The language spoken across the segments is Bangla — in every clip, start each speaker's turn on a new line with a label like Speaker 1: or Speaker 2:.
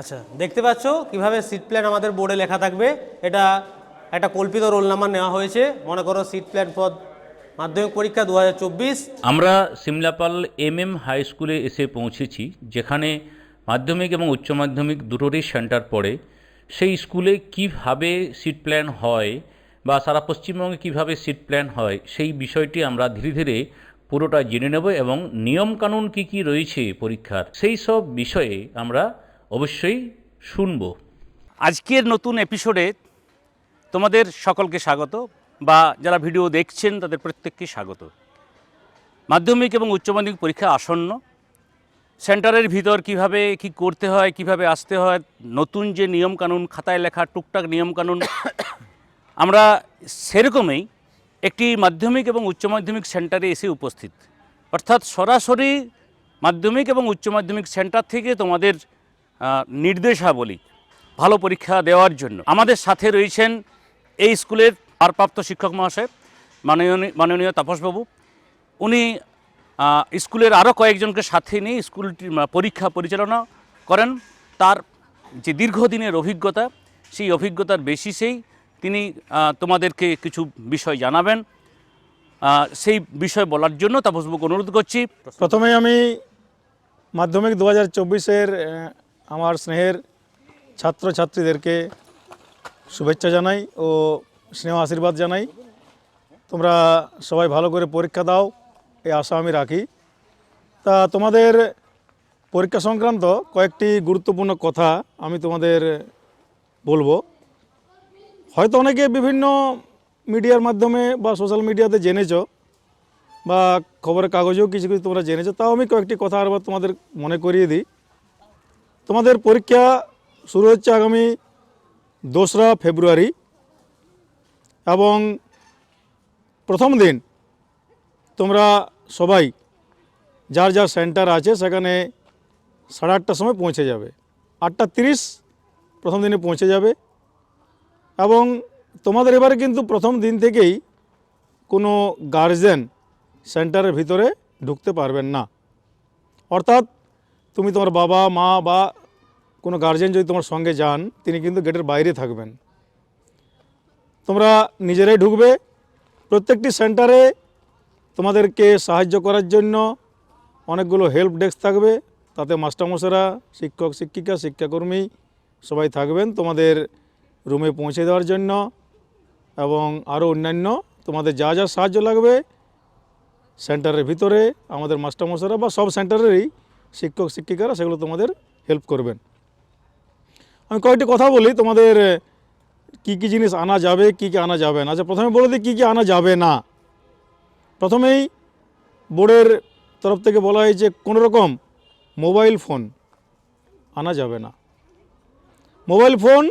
Speaker 1: আচ্ছা দেখতে পাচ্ছ কীভাবে সিট প্ল্যান আমাদের বোর্ডে লেখা থাকবে? এটা একটা কল্পিত রোল নাম্বার নেওয়া হয়েছে। মনে করো সিট প্ল্যান পদ মাধ্যমিক পরীক্ষা দু হাজার চব্বিশ।
Speaker 2: আমরা সিমলাপাল এম এম হাই স্কুলে এসে পৌঁছেছি, যেখানে মাধ্যমিক এবং উচ্চ মাধ্যমিক দুটোরই সেন্টার পড়ে। সেই স্কুলে কীভাবে সিট প্ল্যান হয় বা সারা পশ্চিমবঙ্গে কীভাবে সিট প্ল্যান হয়, সেই বিষয়টি আমরা ধীরে ধীরে পুরোটা জেনে নেব এবং নিয়মকানুন কী কী রয়েছে পরীক্ষার, সেই সব বিষয়ে আমরা অবশ্যই শুনব।
Speaker 3: আজকের নতুন এপিসোডে তোমাদের সকলকে স্বাগত বা যারা ভিডিও দেখছেন, তাদের প্রত্যেককে স্বাগত। মাধ্যমিক এবং উচ্চ মাধ্যমিক পরীক্ষা আসন্ন। সেন্টারের ভিতর কীভাবে কি করতে হয়, কীভাবে আসতে হয়, নতুন যে নিয়মকানুন, খাতায় লেখা, টুকটাক নিয়মকানুন, আমরা সেরকমই একটি মাধ্যমিক এবং উচ্চ মাধ্যমিক সেন্টারে এসে উপস্থিত। অর্থাৎ সরাসরি মাধ্যমিক এবং উচ্চ মাধ্যমিক সেন্টার থেকে তোমাদের নির্দেশাবলী ভালো পরীক্ষা দেওয়ার জন্য। আমাদের সাথে রয়েছেন এই স্কুলের ভারপ্রাপ্ত শিক্ষক মহাশয়, মাননীয় মাননীয় তাপসবাবু। উনি স্কুলের আরও কয়েকজনকে সাথে নিয়ে স্কুলটির পরীক্ষা পরিচালনা করেন। তার যে দীর্ঘদিনের অভিজ্ঞতা, সেই অভিজ্ঞতার বেসিসেই তিনি তোমাদেরকে কিছু বিষয় জানাবেন। সেই বিষয় বলার জন্য তাপসবাবুকে অনুরোধ করছি।
Speaker 4: প্রথমেই আমি মাধ্যমিক দু হাজার চব্বিশের আমার স্নেহের ছাত্রছাত্রীদেরকে শুভেচ্ছা জানাই ও স্নেহ আশীর্বাদ জানাই। তোমরা সবাই ভালো করে পরীক্ষা দাও এই আশা আমি রাখি। তা তোমাদের পরীক্ষা সংক্রান্ত কয়েকটি গুরুত্বপূর্ণ কথা আমি তোমাদের বলব। হয়তো অনেকে বিভিন্ন মিডিয়ার মাধ্যমে বা সোশ্যাল মিডিয়াতে জেনেছো বা খবরের কাগজেও কিছু কিছু তোমরা জেনেছো, তাও আমি কয়েকটি কথা আবার তোমাদের মনে করিয়ে দিই। তোমাদের পরীক্ষা শুরু হচ্ছে আগামী দোসরা ফেব্রুয়ারি এবং প্রথম দিন তোমরা সবাই যার যার সেন্টার আছে সেখানে সাড়ে আটটার সময় পৌঁছে যাবে। আটটা তিরিশ প্রথম দিনে পৌঁছে যাবে এবং তোমাদের এবারে কিন্তু প্রথম দিন থেকেই কোনো গার্জেন সেন্টারের ভিতরে ঢুকতে পারবেন না। অর্থাৎ তুমি তোমার বাবা, মা বা কোনো গার্জেন যদি তোমার সঙ্গে যান, তিনি কিন্তু গেটের বাইরে থাকবেন। তোমরা নিজেরাই ঢুকবে। প্রত্যেকটি সেন্টারে তোমাদেরকে সাহায্য করার জন্য অনেকগুলো হেল্প ডেস্ক থাকবে। তাতে মাস্টারমশাইরা, শিক্ষক, শিক্ষিকা, শিক্ষাকর্মী সবাই থাকবেন তোমাদের রুমে পৌঁছে দেওয়ার জন্য। এবং আরও অন্যান্য তোমাদের যা যা সাহায্য লাগবে সেন্টারের ভিতরে আমাদের মাস্টারমশাইরা বা সব সেন্টারেরই শিক্ষক, শিক্ষিকারা সেগুলো তোমাদের হেল্প করবেন। আমি কয়েকটি কথা বলি, তোমাদের কি কি জিনিস আনা যাবে, কি কি আনা যাবে না। আচ্ছা প্রথমে বলে দিই কী কী আনা যাবে না। প্রথমেই বোর্ডের তরফ থেকে বলা হয়েছে কোনো রকম মোবাইল ফোন আনা যাবে না। মোবাইল ফোন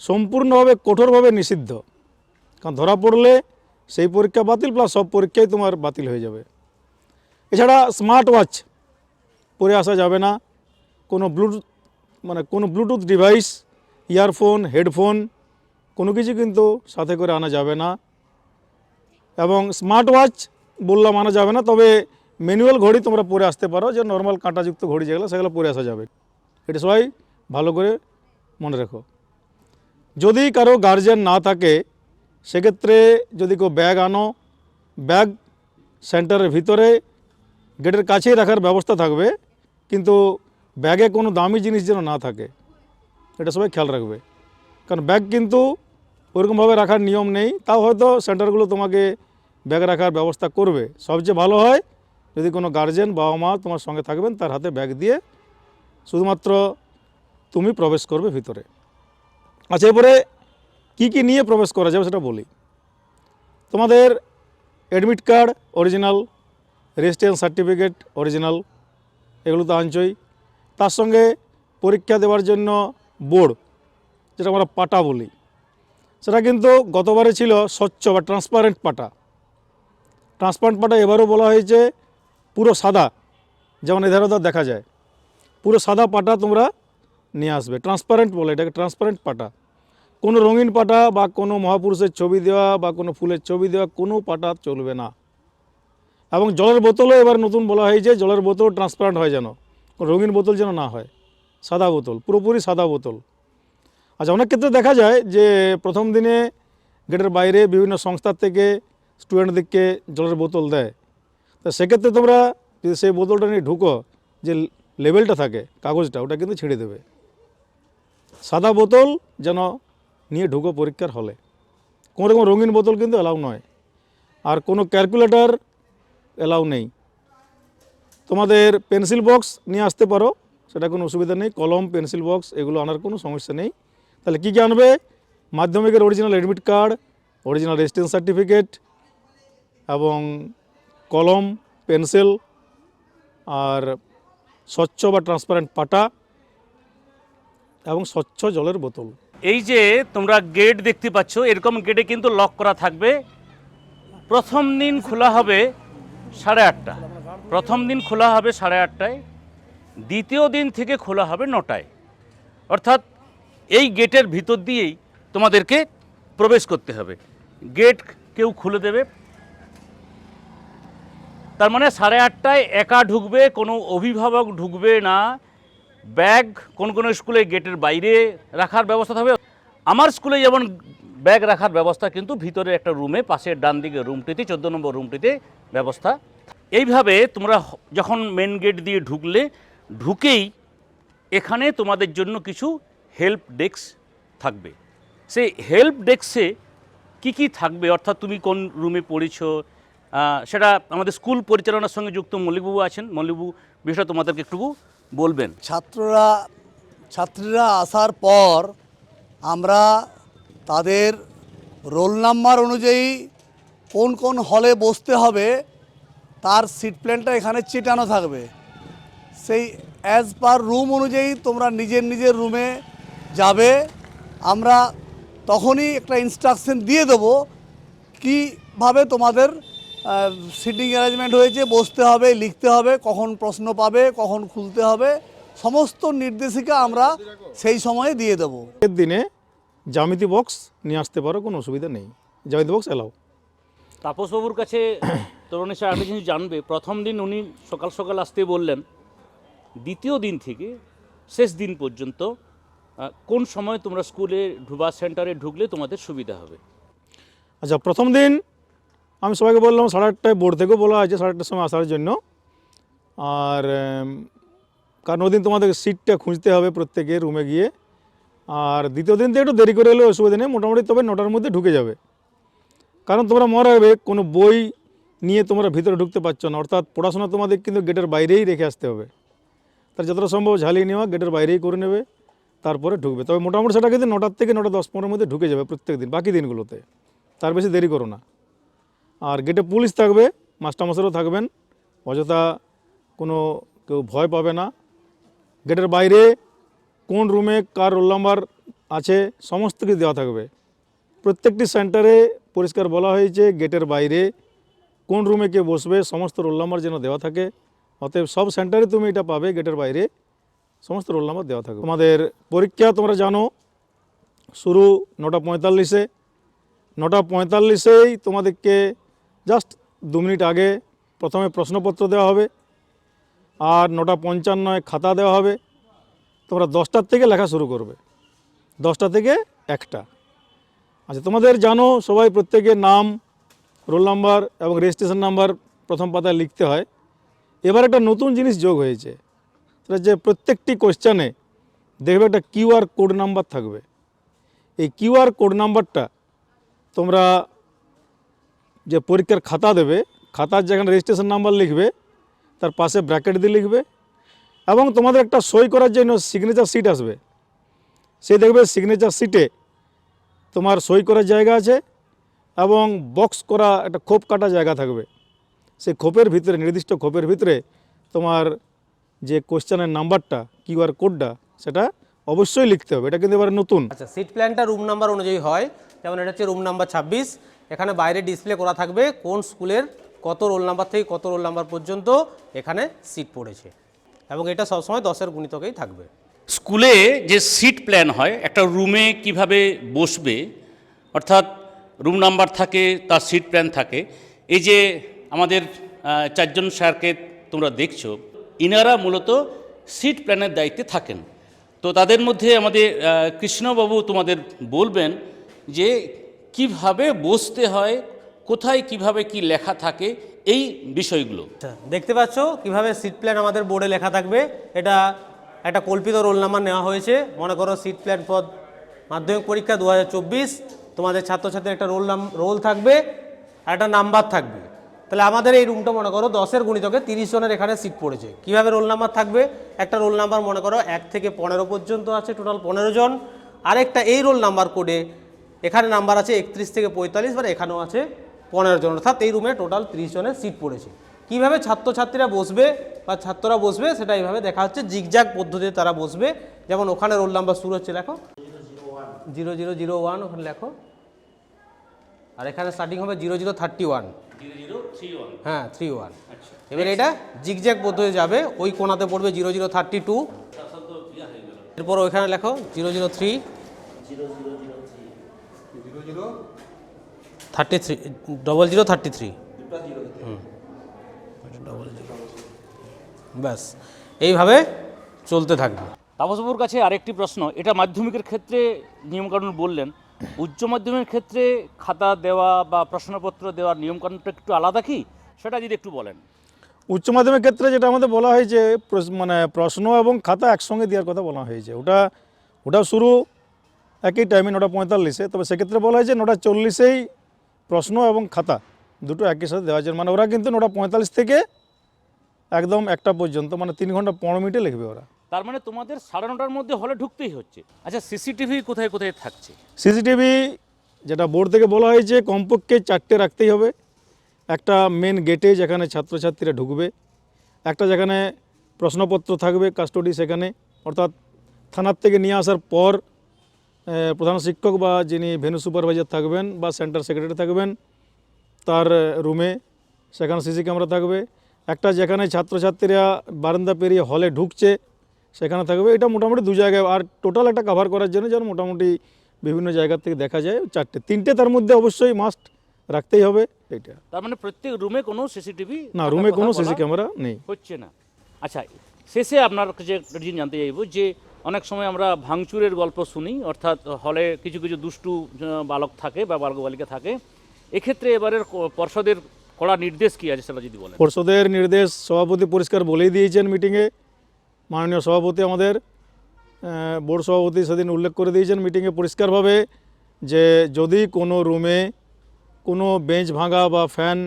Speaker 4: সম্পূর্ণভাবে কঠোরভাবে নিষিদ্ধ। কারণ ধরা পড়লে সেই পরীক্ষা বাতিল প্লাস সব পরীক্ষাই তোমার বাতিল হয়ে যাবে। এছাড়া স্মার্ট ওয়াচ পরে আসা যাবে না। কোনো ব্লুটুথ মানে কোনো ব্লুটুথ ডিভাইস ইয়ারফোন হেডফোন কোনো কিছু কিন্তু সাথে করে আনা যাবে না। এবং স্মার্ট ওয়াচ বললাম আনা যাবে না, তবে ম্যানুয়াল ঘড়ি তোমরা পরে আসতে পারো, যে নর্মাল কাঁটাযুক্ত ঘড়ি যেগুলো, সেগুলো পরে আসা যাবে। এটা সবাই ভালো করে মনে রেখো। যদি কারও গার্জেন না থাকে, সেক্ষেত্রে যদি কেউ ব্যাগ আনো ব্যাগ সেন্টারের ভিতরে গেটের কাছেই রাখার ব্যবস্থা থাকবে, কিন্তু ব্যাগে কোনো দামি জিনিস যেন না থাকে, এটা সবাই খেয়াল রাখবে। কারণ ব্যাগ কিন্তু ওরকমভাবে রাখার নিয়ম নেই, তাও হয়তো সেন্টারগুলো তোমাকে ব্যাগ রাখার ব্যবস্থা করবে। সবচেয়ে ভালো হয় যদি কোনো গার্জেন বাবা মা তোমার সঙ্গে থাকবেন, তার হাতে ব্যাগ দিয়ে শুধুমাত্র তুমি প্রবেশ করবে ভিতরে। আচ্ছা এরপরে কী কী নিয়ে প্রবেশ করা যাবে সেটা বলি। তোমাদের admit card original registration certificate original এগুলো তো আনছই। তার সঙ্গে পরীক্ষা দেওয়ার জন্য বোর্ড যেটা আমরা পাটা বলি। সেটা কিন্তু গতবারে ছিল স্বচ্ছ বা ট্রান্সপারেন্ট পাটা। ট্রান্সপারেন্ট পাটা এবারও বলা হয়েছে পুরো সাদা, যেমন এধারে ওধার দেখা যায়। পুরো সাদা পাটা তোমরা নিয়ে আসবে, ট্রান্সপারেন্ট বলে, এটাকে ট্রান্সপারেন্ট পাটা। কোনো রঙিন পাটা বা কোনো মহাপুরুষের ছবি দেওয়া বা কোনো ফুলের ছবি দেওয়া কোনো পাটা চলবে না। এবং জলের বোতলও এবার নতুন বলা হয়েছে, জলের বোতল ট্রান্সপারেন্ট হয় যেন। রঙিন বোতল যেন না হয়, সাদা বোতল, পুরোপুরি সাদা বোতল। আচ্ছা অনেক ক্ষেত্রে দেখা যায় যে প্রথম দিনে গেটের বাইরে বিভিন্ন সংস্থার থেকে স্টুডেন্টদেরকে জলের বোতল দেয়। তা সেক্ষেত্রে তোমরা যদি সেই বোতলটা নিয়ে ঢুকো, যে লেভেলটা থাকে, কাগজটা, ওটা কিন্তু ছেড়ে দেবে। সাদা বোতল যেন নিয়ে ঢুকো পরীক্ষার হলে। কোনো রকম রঙিন বোতল কিন্তু অ্যালাউ নয়। আর কোনো ক্যালকুলেটর অ্যালাউ নেই। তোমাদের পেন্সিল বক্স নিয়ে আসতে পারো, সেটা কোনো অসুবিধা নেই। কলম, পেন্সিল বক্স, এগুলো আনার কোনো সমস্যা নেই। তাহলে কী কী আনবে? মাধ্যমিকের original admit card original registration certificate এবং কলম, পেন্সিল আর স্বচ্ছ বা ট্রান্সপারেন্ট পাটা এবং স্বচ্ছ জলের বোতল।
Speaker 3: এই যে তোমরা গেট দেখতে পাচ্ছ, এরকম গেটে কিন্তু লক করা থাকবে। প্রথম দিন খোলা হবে সাড়ে আটটা। প্রথম দিন খোলা হবে সাড়ে আটটায়, দ্বিতীয় দিন থেকে খোলা হবে নটায়। অর্থাৎ এই গেটের ভিতর দিয়েই তোমাদেরকে প্রবেশ করতে হবে। গেট কেউ খুলে দেবে। তার মানে সাড়ে আটটায় একা ঢুকবে, কোনো অভিভাবক ঢুকবে না। ব্যাগ কোন কোন স্কুলে গেটের বাইরে রাখার ব্যবস্থা থাকবে। আমার স্কুলে যেমন ব্যাগ রাখার ব্যবস্থা, কিন্তু ভিতরে একটা রুমে, পাশের ডান দিকে রুমটিতে চোদ্দ নম্বর রুমটিতে ব্যবস্থা এইভাবে তোমরা যখন মেন গেট দিয়ে ঢুকলে, ঢুকেই এখানে তোমাদের জন্য কিছু হেল্প ডেস্ক থাকবে। সেই হেল্প ডেস্কে কি কি থাকবে? অর্থাৎ তুমি কোন রুমে পড়েছো? সেটা আমাদের স্কুল পরিচালনার সঙ্গে যুক্ত মল্লিকবাবু আছেন। মল্লিকবাবু বিষয়টা তোমাদেরকে একটু বলবেন।
Speaker 5: ছাত্ররা, ছাত্রীরা আসার পর আমরা তাদের রোল নাম্বার অনুযায়ী কোন কোন হলে বসতে হবে তার সিট প্ল্যানটা এখানে চিটানো থাকবে। সেই অ্যাজ পার রুম অনুযায়ী তোমরা নিজের নিজের রুমে যাবে। আমরা তখনই একটা ইনস্ট্রাকশন দিয়ে দেবো কীভাবে তোমাদের সিটিং অ্যারেঞ্জমেন্ট হয়েছে বসতে হবে লিখতে হবে কখন প্রশ্ন পাবে কখন খুলতে হবে সমস্ত নির্দেশিকা আমরা সেই সময়ে দিয়ে দেবো।
Speaker 4: এর দিনে জ্যামিতি বক্স নিয়ে আসতে পারো কোনো অসুবিধা নেই। জ্যামিতি বক্স এলাও
Speaker 3: তাপসবাবুর কাছে তরুণী স্যার একটা জিনিস জানবে, প্রথম দিন উনি সকাল সকাল আসতে বললেন, দ্বিতীয় দিন থেকে শেষ দিন পর্যন্ত কোন সময় তোমরা স্কুলে ঢুবা সেন্টারে ঢুকলে তোমাদের সুবিধা হবে?
Speaker 4: আচ্ছা প্রথম দিন আমি সবাইকে বললাম, সাড়ে আটটায় বোর্ড থেকেও বলা আছে সাড়ে আটটার সময় আসার জন্য। আর কারণ ওদিন তোমাদের সিটটা খুঁজতে হবে প্রত্যেকে রুমে গিয়ে। আর দ্বিতীয় দিন থেকে একটু দেরি করে এলেও অসুবিধা নেই, মোটামুটি তবে নটার মধ্যে ঢুকে যাবে। কারণ তোমরা মনে রাখবে কোনো বই নিয়ে তোমরা ভিতরে ঢুকতে পারছ না। অর্থাৎ পড়াশোনা তোমাদের কিন্তু গেটের বাইরেই রেখে আসতে হবে। তার যতটা সম্ভব ঝালিয়ে নেওয়া, গেটের বাইরেই করে নেবে, তারপরে ঢুকবে। তবে মোটামুটি সেটা কিন্তু নটার থেকে নটা দশ পনেরোর মধ্যে ঢুকে যাবে প্রত্যেক দিন, বাকি দিনগুলোতে। তার বেশি দেরি করো না। আর গেটে পুলিশ থাকবে, মাস্টারমশাইও থাকবেন, অযথা কোনো কেউ ভয় পাবে না। গেটের বাইরে কোন রুমে কার রোল নাম্বার আছে, সমস্ত কিছু দেওয়া থাকবে। প্রত্যেকটি সেন্টারে পরিষ্কার বলা হয়েছে, গেটের বাইরে কোন রুমে কে বসবে, সমস্ত রোল নাম্বার যেন দেওয়া থাকে। অতএব সব সেন্টারে তুমি এটা পাবে গেটের বাইরে সমস্ত রোল নাম্বার দেওয়া থাকবে। তোমাদের পরীক্ষা তোমরা জানো, শুরু নটা পঁয়তাল্লিশে। নটা পঁয়তাল্লিশেই তোমাদেরকে জাস্ট দু মিনিট আগে প্রথমে প্রশ্নপত্র দেওয়া হবে, আর নটা পঞ্চান্নয় খাতা দেওয়া হবে। তোমরা দশটার থেকে লেখা শুরু করবে। দশটা থেকে একটা। আচ্ছা তোমাদের জানো, সবাই প্রত্যেকের নাম রোল নাম্বার এবং রেজিস্ট্রেশন নাম্বার প্রথম পাতায় লিখতে হয়। এবার একটা নতুন জিনিস যোগ হয়েছে। সেটা যে প্রত্যেকটি কোশ্চেনে দেখবে একটা কিউআর কোড নাম্বার থাকবে। এই কিউআর কোড নাম্বারটা তোমরা যে পরীক্ষার খাতা দেবে, খাতার যেখানে রেজিস্ট্রেশন নাম্বার লিখবে, তার পাশে ব্র্যাকেট দিয়ে লিখবে এবং তোমাদের একটা সই করার জন্য সিগনেচার সিট আসবে। সেই দেখবে সিগনেচার সিটে তোমার সই করার জায়গা আছে। এবং বক্স করা একটা খোপ কাটা জায়গা থাকবে। সেই খোপের ভিতরে নির্দিষ্ট খোপের ভিতরে তোমার যে কোশ্চেনের নাম্বারটা কিউআর কোডটা সেটা অবশ্যই লিখতে হবে। এটা কিন্তু এবারে নতুন।
Speaker 1: আচ্ছা সিট প্ল্যানটা রুম নাম্বার অনুযায়ী হয়। যেমন এটা হচ্ছে রুম নাম্বার ছাব্বিশ। এখানে বাইরে ডিসপ্লে করা থাকবে কোন স্কুলের কত রোল নাম্বার থেকে কত রোল নাম্বার পর্যন্ত এখানে সিট পড়েছে। এবং এটা সবসময় দশের গুণিতকেই থাকবে।
Speaker 3: স্কুলে যে সিট প্ল্যান হয় একটা রুমে কীভাবে বসবে অর্থাৎ রুম নাম্বার থাকে, তার সিট প্ল্যান থাকে। এই যে আমাদের চারজন স্যারকে তোমরা দেখছ, ইনারা মূলত সিট প্ল্যানের দায়িত্বে থাকেন। তো তাদের মধ্যে আমাদের কৃষ্ণবাবু তোমাদের বলবেন যে কীভাবে বসতে হয়, কোথায় কীভাবে কি লেখা থাকে, এই বিষয়গুলো।
Speaker 1: আচ্ছা দেখতে পাচ্ছ কীভাবে সিট প্ল্যান আমাদের বোর্ডে লেখা থাকবে। এটা একটা কল্পিত রোল নাম্বার নেওয়া হয়েছে। মনে করো সিট প্ল্যান পদ, মাধ্যমিক পরীক্ষা দু হাজার চব্বিশ। তোমাদের ছাত্রছাত্রীর একটা রোল নাম, রোল থাকবে আর একটা নাম্বার থাকবে। তাহলে আমাদের এই রুমটা মনে করো দশের গুণিতকে তিরিশ জনের এখানে সিট পড়েছে। কীভাবে রোল নাম্বার থাকবে? একটা রোল নাম্বার মনে করো এক থেকে পনেরো পর্যন্ত আছে টোটাল পনেরো জন। আরেকটা এই রোল নাম্বার কোডে এখানে নাম্বার আছে একত্রিশ থেকে পঁয়তাল্লিশ মানে এখানেও আছে পনেরো জন। অর্থাৎ এই রুমে টোটাল তিরিশ জনের সিট পড়েছে। কীভাবে ছাত্রছাত্রীরা বসবে বা ছাত্ররা বসবে সেটা এইভাবে দেখা হচ্ছে জিগজাগ পদ্ধতিতে তারা বসবে। যেমন ওখানে রোল নাম্বার শুরু হচ্ছে লেখো জিরো জিরো জিরো ওয়ান ওখানে লেখো। আর এখানে স্টার্টিং হবে জিরো জিরো থার্টি ওয়ান। হ্যাঁ থ্রি ওয়ান। এবার এটা জিগজ্যাগ পদ্ধতি যাবে ওই কোণাতে পড়বে জিরো জিরো থার্টি টু। এরপর ওইখানে লেখো zero zero three. Thirty three. Double zero thirty three double zero ব্যাস এইভাবে চলতে থাকবে।
Speaker 3: তাপসবাবুর কাছে আরেকটি প্রশ্ন। এটা মাধ্যমিকের ক্ষেত্রে নিয়মকানুন বললেন। উচ্চ মাধ্যমিকের ক্ষেত্রে খাতা দেওয়া বা প্রশ্নপত্র দেওয়ার নিয়মকানুনটা একটু আলাদা কি? সেটা যদি একটু বলেন।
Speaker 4: উচ্চ মাধ্যমিক ক্ষেত্রে যেটা আমাদের বলা হয়েছে মানে প্রশ্ন এবং খাতা একসঙ্গে দেওয়ার কথা বলা হয়েছে। ওটা ওটা শুরু একই টাইমে নটা পঁয়তাল্লিশে। তবে সেক্ষেত্রে বলা হয়েছে নটা চল্লিশেই প্রশ্ন এবং খাতা দুটো একই সাথে দেওয়া যায়। মানে ওরা কিন্তু নটা পঁয়তাল্লিশ থেকে একদম একটা পর্যন্ত মানে তিন ঘণ্টা পনেরো মিনিটে লিখবে ওরা।
Speaker 3: তার মানে তোমাদের সাড়ে নটার মধ্যে হলে ঢুকতেই হচ্ছে। আচ্ছা সিসিটিভি কোথায় কোথায় থাকছে?
Speaker 4: সিসিটিভি যেটা বোর্ড থেকে বলা হয়েছে, কমপক্ষে চারটে রাখতেই হবে। একটা মেন গেটে যেখানে ছাত্রছাত্রীরা ঢুকবে, একটা যেখানে প্রশ্নপত্র থাকবে কাস্টডি সেখানে। অর্থাৎ থানার থেকে নিয়ে আসার পর প্রধান শিক্ষক বা যিনি ভেনু সুপারভাইজার থাকবেন বা সেন্টার সেক্রেটারি থাকবেন, তার রুমে সেখানে সিসি ক্যামেরা থাকবে। একটা যেখানে ছাত্রছাত্রীরা বারান্দা পেরিয়ে হলে ঢুকছে সেখানে থাকবে। এটা মোটামুটি দু জায়গায়। আর টোটাল একটা কভার করার জন্য যেন মোটামুটি বিভিন্ন জায়গা থেকে দেখা যায় চারটে। তিনটে তার মধ্যে অবশ্যই মাস্ট রাখতেই হবে। এটা
Speaker 3: তার মানে প্রত্যেক রুমে কোনো সিসিটিভি
Speaker 4: না রুমে কোনো সিসি ক্যামেরা নেই।
Speaker 3: হচ্ছে না। আচ্ছা শেষে আপনার কাছে একটা জিনিস জানতে চাইব যে অনেক সময় আমরা ভাঙচুরের গল্প শুনি অর্থাৎ হলে কিছু কিছু দুষ্টু বালক থাকে বা বালক বালিকা থাকে। এক্ষেত্রে এবারের পর্ষদের কড়া নির্দেশ কি আছে সেটা যদি বলেন?
Speaker 4: পর্ষদের নির্দেশ সভাপতি পরিষ্কার বলেই দিয়েছেন মিটিংয়ে মাননীয় সভাপতি আমাদের বোর্ড সভাপতি সেদিন উল্লেখ করে দিয়েছেন মিটিংয়ে পরিষ্কারভাবে যে যদি কোনো রুমে কোনো বেঞ্চ ভাঙা বা ফ্যান,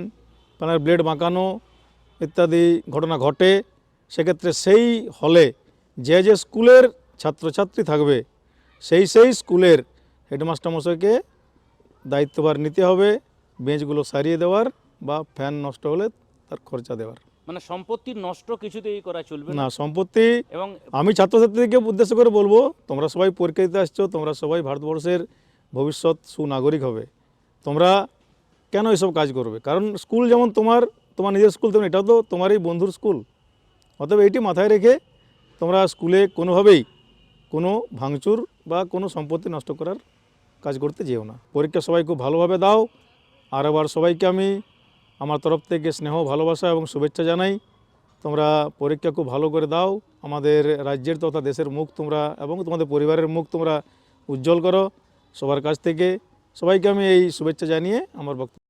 Speaker 4: ফ্যানের ব্লেড বাঁকানো ইত্যাদি ঘটনা ঘটে, সেক্ষেত্রে সেই হলে যে যে স্কুলের ছাত্রছাত্রী থাকবে, সেই সেই স্কুলের হেডমাস্টার মশাইকে দায়িত্বভার নিতে হবে, বেঞ্চগুলো সারিয়ে দেওয়ার বা ফ্যান নষ্ট হলে তার খরচা দেওয়ার।
Speaker 3: মানে সম্পত্তি নষ্ট কিছুতেই করা চলবে
Speaker 4: না। সম্পত্তি
Speaker 3: এবং
Speaker 4: আমি ছাত্রছাত্রীদেরকে উদ্দেশ্য করে বলব তোমরা সবাই পরীক্ষা দিতে আসছো তোমরা সবাই ভারতবর্ষের ভবিষ্যৎ সুনাগরিক হবে। তোমরা কেন এসব কাজ করবে? কারণ স্কুল যেমন তোমার তোমার নিজের স্কুল তেমন এটাও তো তোমারই বন্ধুর স্কুল। অতএব এটি মাথায় রেখে তোমরা স্কুলে কোনোভাবেই কোনো ভাঙচুর বা কোনো সম্পত্তি নষ্ট করার কাজ করতে যেও না। পরীক্ষা সবাই খুব ভালোভাবে দাও আর আবার সবাইকে আমি আমার তরফ থেকে স্নেহ, ভালোবাসা এবং শুভেচ্ছা জানাই। তোমরা পরীক্ষা খুব ভালো করে দাও। আমাদের রাজ্যের তথা দেশের মুখ তোমরা এবং তোমাদের পরিবারের মুখ তোমরা উজ্জ্বল করো। সবার কাছ থেকে সবাইকে আমি এই শুভেচ্ছা জানিয়ে আমার বক্তব্য